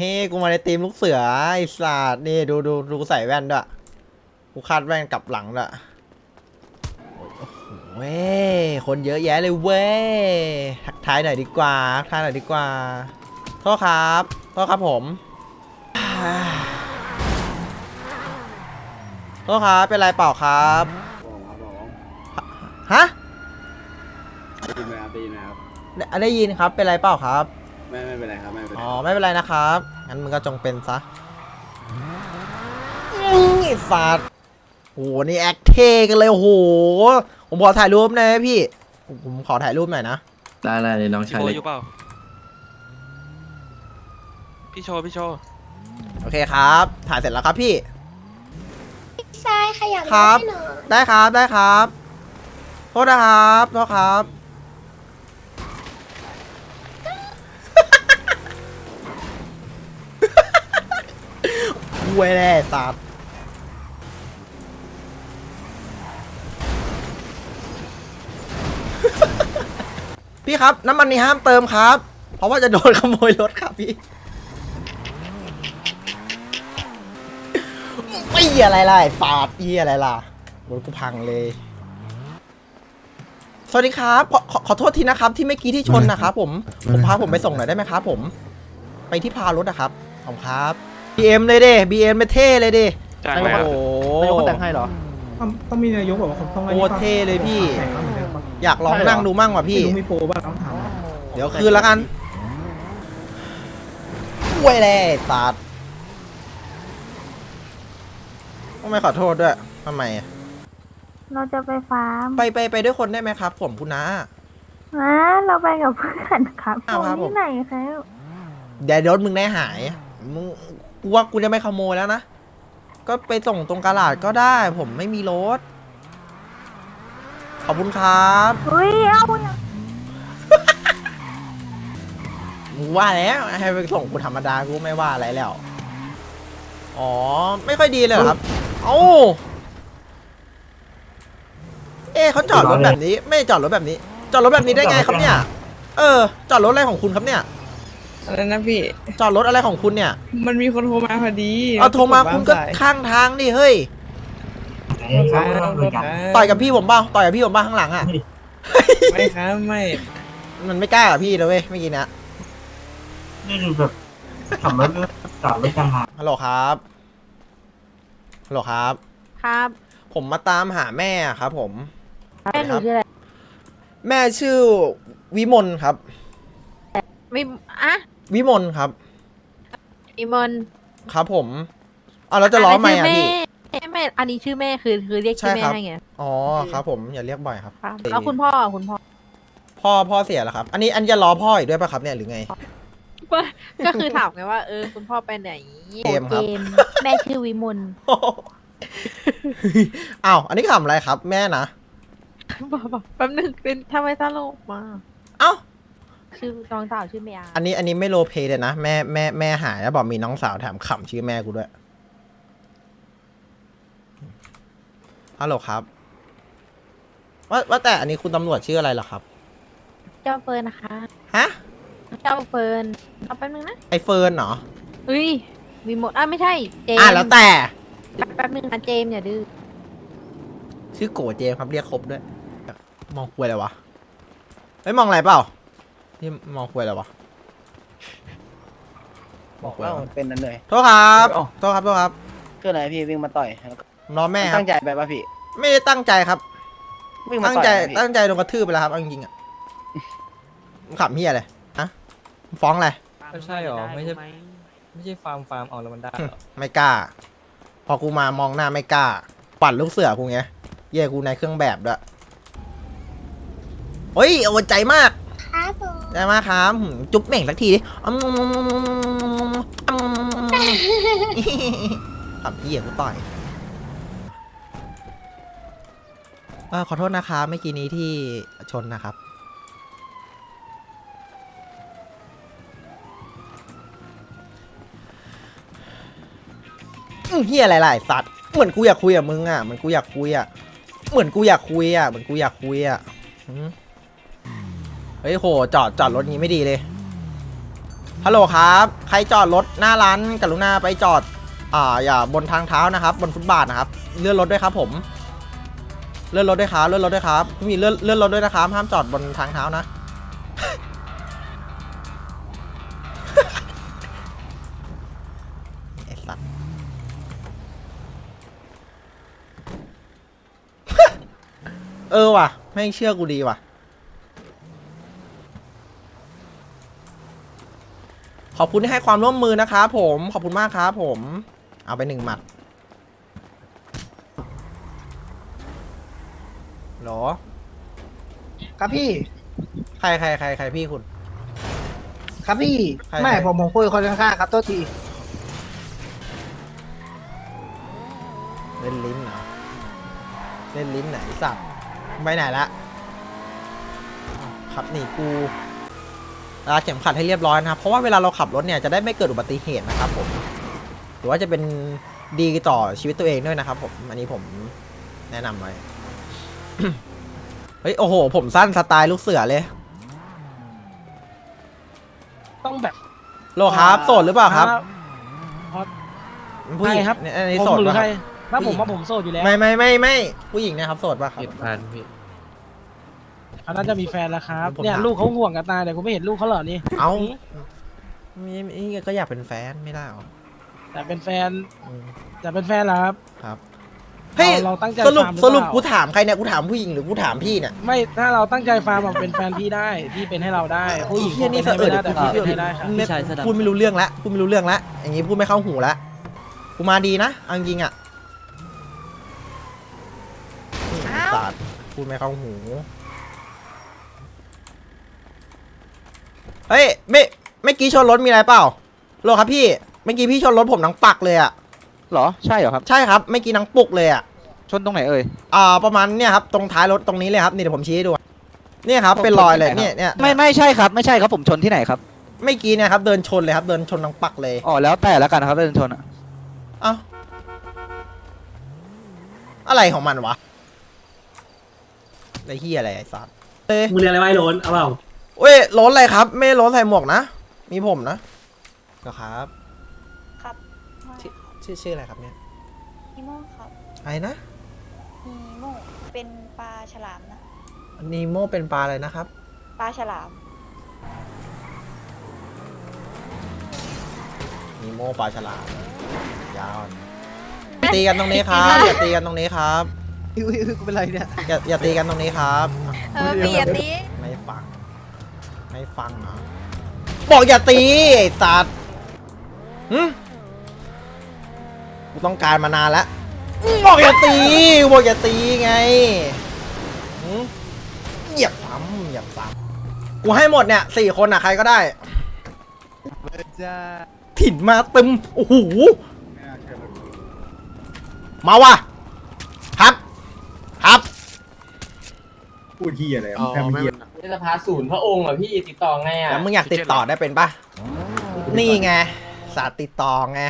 เฮ้กูมาในทีมลูกเสือไอ้สัตว์นี่ดูดูดูกูใส่แว่นด้วย กูคาดแว่นกลับหลังด้วยโอ้โหเว้ยคนเยอะแยะเลยเว้ยทักทายหน่อยดีกว่าทักทายหน่อยดีกว่าโทษครับโทษครับผมโทษครับเป็นไรเปล่าครับผมครับผมฮะได้ยินไหมครับได้ยินไหมครับได้ได้ยินครับเป็นไรเปล่าครับ ไม่ไม่เป็นไรครับไม่เป็นไรอ๋อไม่เป็นไรนะครับงั้นมึงก็จงเป็นซะนี่สัตว์โหนี่แอคเทกันเลยโอ้โหผมขอถ่ายรูปหน่อยนะพี่ ผมขอถ่ายรูปหน่อยนะ ได้ได้เลยน้องพี่ชายโบเล็กอยู่เปล่า พี่โชว์พี่โชว์โอเคครับ ถ่ายเสร็จแล้วครับพี่ใช่ขยันครับให้หน่อย ได้ครับได้ครับ โทษนะครับ โทษครับ วยแน่สัตว์พี่ครับ น้ำมันนี้ห้ามเติมครับ เพราะว่าจะโดนขโมยรถครับพี่ไม่อะไรล่ะไอ้ฟาดเอียอะไรล่ะรถกูพังเลย สวัสดีครับ ขอขอขอโทษทีนะครับ ที่เมื่อกี้ที่ชนนะครับผม ผมพาผมไปส่งหน่อยได้ไหมครับผม ไปที่พารถนะครับขอบคุณครับ BM เลยเด้ BM ไปเท่เลยเด้จ้างโอ้ไหมครับโห นายกเขาแต่งให้เหรอ ต้องต้องมีนายกแบบว่าคนต้องโคตรเท่เลยพี่แข่งมาเหมือนเดิมปะอยากลองนั่งดูมั่งว่ะพี่ไม่รู้มีโปรบ้างต้องถามเดี๋ยวคืนแล้วกันป่วยเลยสัตว์ทำไมขอโทษด้วยทำไมอะเราจะไปฟาร์มไปไปไปด้วยคนได้ไหมครับ ผมคุณน้าอะเราไปกับเพื่อนครับอ้าวครับผม ที่ไหนคะเดี๋ยวรถมึงได้หายมึง กูว่ากูจะไม่ขโมยแล้วนะ ก็ไปส่งตรงกาลาดก็ได้ ผมไม่มีรถ ขอบคุณครับอุ้ยเอาอย่างมึงว่าแล้วให้ไปส่งกูธรรมดากูไม่ว่าอะไรแล้ว อ๋อ ไม่ค่อยดีเลยเหรอครับ เอ้า เอ๊ะเขาจอดรถแบบนี้ ไม่จอดรถแบบนี้ จอดรถแบบนี้ได้ไงครับเนี่ย เออ จอดรถอะไรของคุณครับเนี่ย อะไรนะพี่ จอดรถอะไรของคุณเนี่ย มันมีคนโทรมาพอดีเอาโทรมาคุณก็สายข้างทางดิเฮ้ยครับครับต่อยกับพี่ผมเปล่าต่อยกับพี่ผมบ้างข้างหลังอะ ไม่ครับไม่มันไม่กล้ากับพี่เลยเว้ยเมื่อกี้เนะนี่คือแบบขับรถจอดรถกลางทางฮัลโหลครับ ฮัลโหลครับ ครับ ผมมาตามหาแม่ครับ ผม แม่หนูชื่ออะไร แม่ชื่อวิมลครับ วิมอะ วิมลครับวิมลครับผมเอาแล้วจะล้อไหมอะนนี้พี่ชื่อแม่แม่อันนี้ชื่อแม่คือคือเรียกชื่อใช่แม่ครับ ให้ไงอ๋อครับ ผมอย่าเรียกบ่อยครับ ครับแล้วคุณพ่อคุณพ่อพ่อพ่อเสียแล้วครับ อันนี้อันจะล้อพ่ออีกด้วยป่ะครับเนี่ยหรือไง ก็คือถามไงว่าเออคุณพ่อไปไหนเกมครับแม่ชื่อวิมลอ้าวอันนี้ขำอะไรครับ แม่นะ บอกบอกแป๊บนึงเป็นทำไมตลกมา เอ้า ชื่อน้องสาวชื่อเมียอันนี้อันนี้ไม่โลเพเลยนะ แม่แม่แม่หายแล้วบอกมีน้องสาวแถมขำชื่อแม่กูด้วยฮัลโหลครับ ว่าว่าแต่อันนี้คุณตำรวจชื่ออะไรเหรอครับ เจ้าเฟิร์นนะคะ ฮะ เจ้าเฟิร์นเอาแป๊บนึงนะไอเฟิร์นเหรอเฮ้ยวิมลอะไม่ใช่เจมอะส์แล้วแต่ แป๊บนึงนะเจมส์อย่าดื้อชื่อโกเจมส์ครับเรียกครบด้วย มองคุยอะไรวะ เฮ้ย มองอะไรเปล่า นี่มองคุยอะไรวะมองคุยอะไรวะเป็นนั่นเลย โทษครับอ๋อโทษครับโทษครับเกิดอะไรพี่วิ่งมาต่อยแล้วก็น้องแม่ครับตั้งใจไปป่ะพี่ไม่ได้ตั้งใจครับ วิ่งมาตั้งต่อยใจอะพี่ตั้งใจโดนกระทืบไปแล้วครับเอาจริงๆอะมึงขำเฮียอะไรฮะมึงฟ้องอะไรไม่ใช่หรอไม่ใช่ ไม่ใช่ฟาร์มฟาร์มเอาแล้วมันได้เหรอ ไม่กล้า พอกูมามองหน้าไม่กล้า ปั่นลูกเสือกูไงเย่กูในเครื่องแบบด้วยเฮ้ยเอาใจมาก ครับผมาครับหืมจุ๊บเหม่งสักทีดิอืมอืมขับพี่กูต่อยเอ่อขอโทษนะครับเมื่อกี้นี้ที่ชนนะครับ อื้อเฮียอะไรล่ะไอ้สัตว์ เหมือนกูอยากคุยกับมึงอะ เหมือนกูอยากคุยอะ เหมือนกูอยากคุยอะ เหมือนกูอยากคุยอะหืม ฮ้ยโหจอดจอดรถงี้ไม่ดีเลยฮัลโหลครับ ใครจอดรถหน้าร้านกรุณาไปจอด อ่าอย่าบนทางเท้านะครับ บนฟุตบาทนะครับ เลื่อนรถด้วยครับ ผม เลื่อนรถด้วยครับเลื่อนรถด้วยครับมีเลื่อนเลื่อนรถด้วยนะครับห้ามจอดบนทางเท้านะไอสัตว์เออว่ะไม่เชื่อกูดีว่ะ ขอบคุณที่ให้ความร่วมมือนะครับผม ขอบคุณมากครับผม เอาไปหนึ่งหมัดเหรอ ครับพี่ ใครใครใครใครพี่คุณ ครับพี่ ใครไม่ใคร ผมผมคุยกับคนข้างๆครับโทษทีเล่นลิ้นเหรอ เล่นลิ้นไหนสัตว์ไปไหนละอ้าวขับหนีกูรัด เข็มขัดให้เรียบร้อยนะครับ เพราะว่าเวลาเราขับรถเนี่ยจะได้ไม่เกิดอุบัติเหตุนะครับผม หรือว่าจะเป็นดีต่อชีวิตตัวเองด้วยนะครับผม อันนี้ผมแนะนำไว้ เฮ้ยโอ้โห ผมสั้นสไตล์ลูกเสือเลย ต้องแบบโลครับ โสดหรือเปล่าครับครับผู้หญิงใครครับเนี่ยอันนี้ผมโสดหรือป่ะคใครรับถ้าผมว่าผมโสดอยู่แล้ว ไม่ไม่ไม่ไม่ผู้หญิงนะครับโสดป่ะครับ เขาน่าจะมีแฟนแล้วครับผมเนี่ยถาม ลูกเขาห่วงกันตายแต่กูไม่เห็นลูกเขาเหรอนี่เอ้านี่นี่ก็อยากเป็นแฟนไม่ได้หรอแต่เป็นแฟนอืมแต่เป็นแฟนเหรอครับ ครับเฮ้ยเราตั้งใจสรุปฟาร์มหรือสรุปเปล่ากูถามใครเนี่ยกูถามผู้หญิงหรือกูถามพี่เนี่ย ไม่ถ้าเราตั้งใจฟาร์มอะเป็นแฟนพี่ได้พี่เป็นให้เราได้ผู้หญิงไอ้เหี้ยนี่เป็เสะนเอให้อไม่เดี๋ยวกูได้แต่พี่เป็นให้ได้ครับไม่พี่ชายเสื้อดำพูดไม่รู้เรื่องละพูดไม่รู้เรื่องละอย่างงี้พูดไม่เข้าหูละกูมาดีนะเอาจริงๆอะศาสตร์พูดไม่เข้าหู เฮ้ยไม่ไม่อกี้ชนรถมีอะไรเปล่าโลครับพี่เมื่อกี้พี่ชนรถผมหนังปักเลยอะเหรอใช่เหรอครับ ใช่ครับเมื่อกี้หนังปุกเลยอะชนตรงไหนเอ่ยอ่าประมาณเนี่ยครับตรงท้ายรถตรงนี้เลยครับนี่เดี๋ยวผมชี้ให้ดูเนี่ยครับเป็นรอยเลยเนี่ยเนี่ยไม่ไม่ใช่ครับ ไม่ใช่ครับผมชนที่ไหนครับไม่อกี้เนี่ยครับเดินชนเลยครับ เดินชนหนังปักเลยอ๋อแล้วแต่แล้วกันนะครับเดินชนอะเอ้าอะไรของมันวะไอ้เฮียอะไรไอ้สัสเอ้ยมึงเรียนอะไรไว้โลนเอาเปล่า เว้ยล้นอะไรครับ ไม่ล้นใส่หมวกนะ มีผมนะก็ครับ ครับชื่อชื่อชื่ออะไรครับเนี่ยนีโมครับอะไรนะนีโมเป็นปลาฉลามนะนีโมเป็นปลาอะไรนะครับ ปลาฉลาม นีโมปลาฉลามยาวตีกันตรงนี้ครับ อย่าตีกันตรงนี้ครับ อุ้ยกูเป็นไรเนี่ย อย่าอย่าตีกันตรงนี้ครับ เออเปียตีไม่ฟังไม่ ฟังเหรอบอกอย่าตีไอ้สัตว์หึกูต้องการมานานแล้วบอกอย่าตีบอกอย่าตีไงหึเหยียบซ้ำเหยียบซ้ำกูให้หมดเนี่ยสี่คนอะใครก็ได้ ถิ่นมาตึมโอ้โหมาว่ะครับ ครับ พูดที่อะไรแทบไม่เหี้ยสภาศูนย์พระองค์เหรอพี่ติดต่อไงอะ แล้วมึงอยากติดต่อได้เป็นปะนี่ไงศาสตร์ติดต่อไง